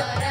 আমার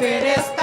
It is.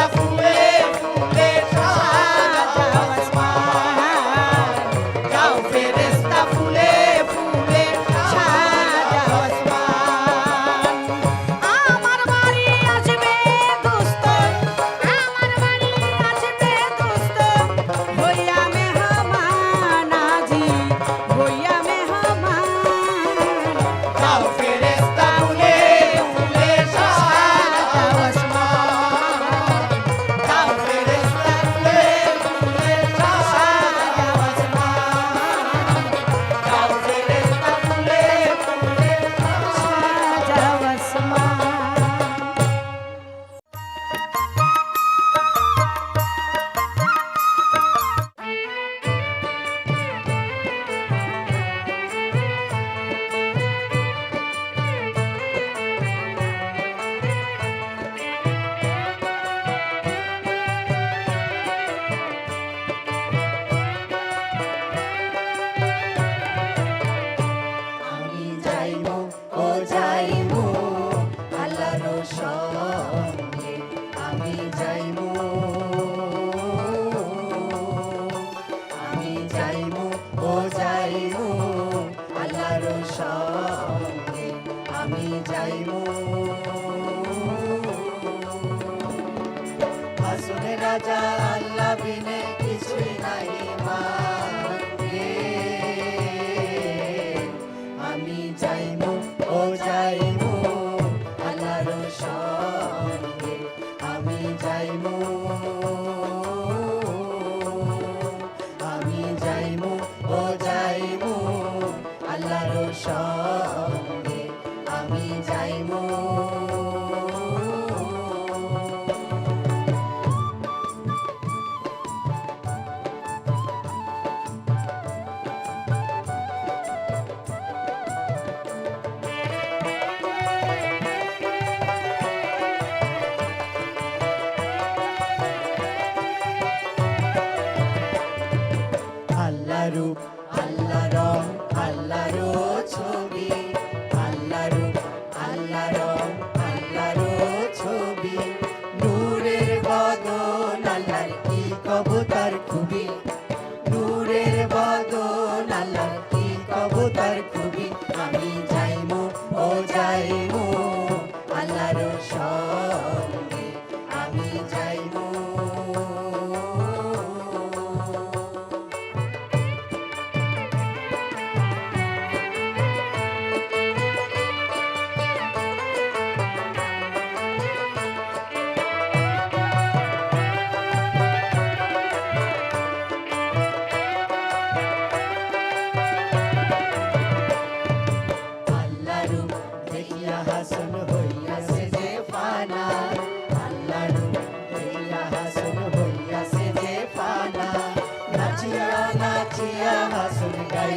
কাবো তার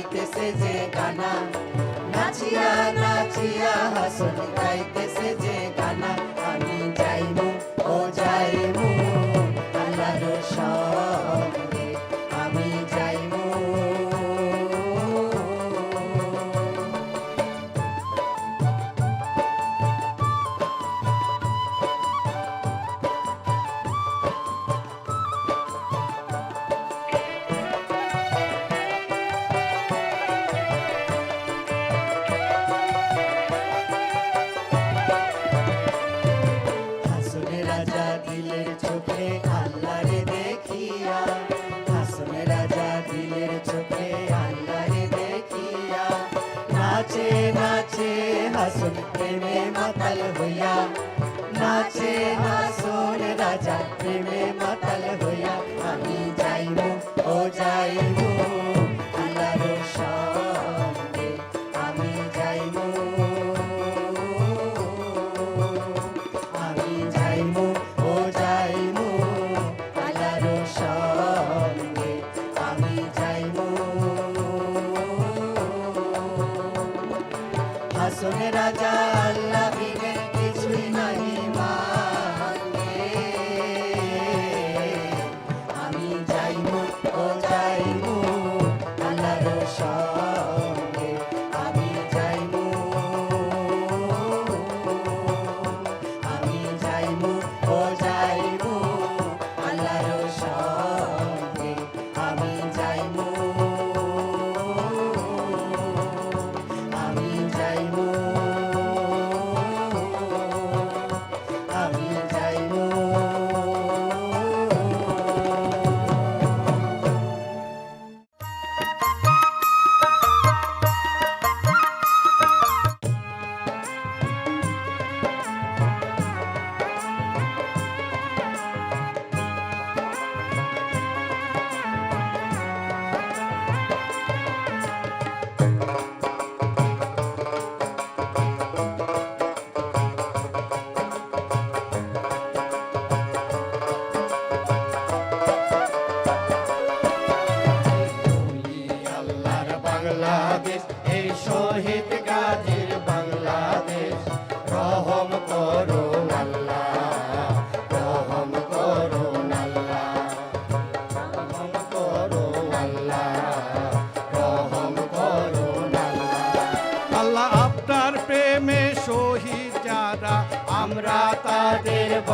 গাইতেছে যে গানা। নাচিয়া নাচিয়া হাসন গাইতেছে যে में मतल हुआ sonera ya la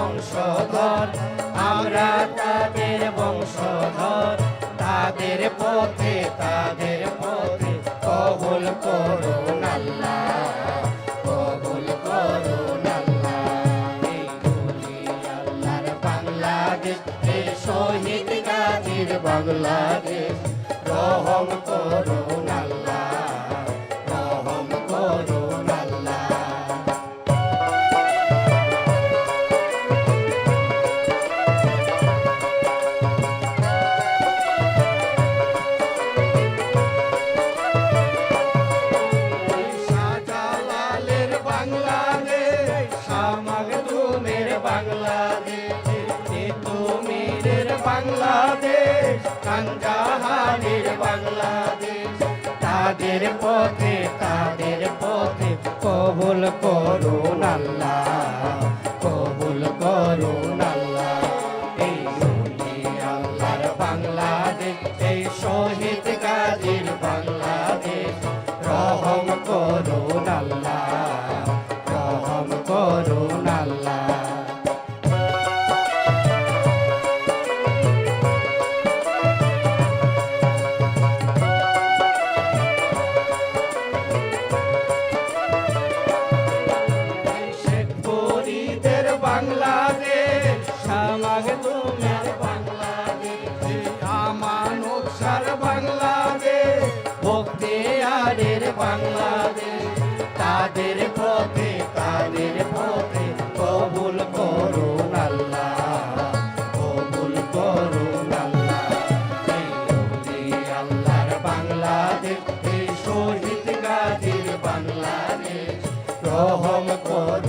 বংশধর। আমরা তাদের বংশধর। তাদের পথে তাদের পথে কবল করুন আল্লাহ। কবল করুন আল্লাহর বাংলাদেশ শহীদ গাজীর বাংলাদেশ। রহম করুন খানজাহানের বাংলাদেশ তাদের পথে তাদের পথে কবুল করুন আল্লাহ। আরের বাংলাদেশ, তাদের পথে তাদের পথে কবুল করো আল্লাহ, কবুল করো আল্লাহ। আল্লাহর বাংলাদেশ, এই শহীদ গাজীর বাংলাদেশ, রহম কর